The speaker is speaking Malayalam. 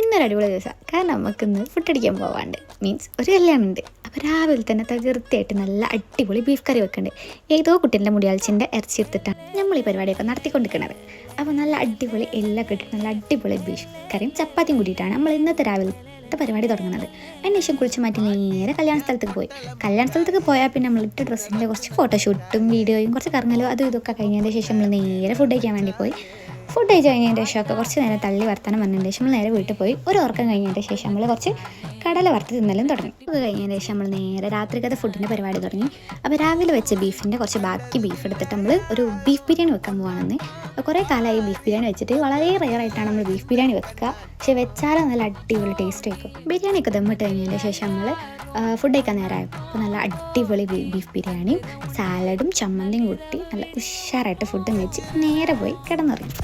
ഇന്നൊരു അടിപൊളി ദിവസം. കാരണം നമുക്ക് ഇന്ന് ഫുഡ് അടിക്കാൻ പോവാണ്ട്. മീൻസ് ഒരു കല്യാണം ഉണ്ട് അപ്പോൾ രാവിലെ തന്നെ തകർത്തിയായിട്ട് നല്ല അടിപൊളി ബീഫ് കറി വെക്കുന്നുണ്ട് ഏതോ കുട്ടീന്റെ മുടിയാഴ്ചന്റെ ഇറച്ചി എടുത്തിട്ടാണ് നമ്മൾ ഈ പരിപാടിയൊക്കെ നടത്തിക്കൊണ്ടിരിക്കുന്നത് അപ്പോൾ നല്ല അടിപൊളി എല്ലാം കിട്ടും. നല്ല അടിപൊളി ബീഫ് കറിയും ചപ്പാത്തിയും കൂട്ടിയിട്ടാണ് നമ്മൾ ഇന്നത്തെ രാവിലെ പരിപാടി തുടങ്ങുന്നത്. അതിന് ശേഷം കുളിച്ച് മാറ്റി നേരെ കല്യാണ സ്ഥലത്തേക്ക് പോയി. കല്യാണ സ്ഥലത്തേക്ക് പോയാൽ പിന്നെ നമ്മൾ ഇട്ട ഡ്രസ്സിന്റെ കുറച്ച് ഫോട്ടോഷൂട്ടും വീഡിയോയും കുറച്ച് കറങ്ങലും അതും ഇതൊക്കെ കഴിഞ്ഞതിന് ശേഷം നമ്മൾ നേരെ ഫുഡ് കഴിക്കാൻ വേണ്ടി പോയി. ഫുഡ് കഴിച്ച് കഴിഞ്ഞതിന് ശേഷമൊക്കെ കുറച്ച് നേരം തള്ളി വർത്താനം വന്നതിന് ശേഷം നമ്മൾ നേരെ വീട്ടിൽ പോയി. ഒരു ഉറക്കം കഴിഞ്ഞതിന് ശേഷം നമ്മൾ കുറച്ച് കടല വറുത്ത് തിന്നലും തുടങ്ങി. അത് കഴിഞ്ഞതിന് ശേഷം നമ്മൾ നേരെ രാത്രിക്കത്തെ ഫുഡിന്റെ പരിപാടി തുടങ്ങി. അപ്പോൾ രാവിലെ വെച്ച ബീഫിന്റെ കുറച്ച് ബാക്കി ബീഫ് എടുത്തിട്ട് നമ്മൾ ഒരു ബീഫ് ബിരിയാണി വെക്കാൻ പോവാണെന്ന്. കുറേ കാലമായി ബീഫ് ബിരിയാണി വെച്ചിട്ട് വളരെ റയർ ആയിട്ടാണ് നമ്മൾ ബീഫ് ബിരിയാണി വെക്കുക. പക്ഷേ വെച്ചാലും നല്ല അടിപൊളി ടേസ്റ്റ് വയ്ക്കും ബിരിയാണിയൊക്കെ ദമ്മിട്ട് കഴിഞ്ഞതിന് ശേഷം നമ്മൾ ഫുഡ് കഴിക്കാൻ നേരമായപ്പോൾ അപ്പോൾ നല്ല അടിപൊളി ബീഫ് ബിരിയാണിയും സാലഡും ചമ്മന്തിയും കൂട്ടി നല്ല ഉഷാറായിട്ട് ഫുഡും വെച്ച് നേരെ പോയി കിടന്നുറങ്ങി.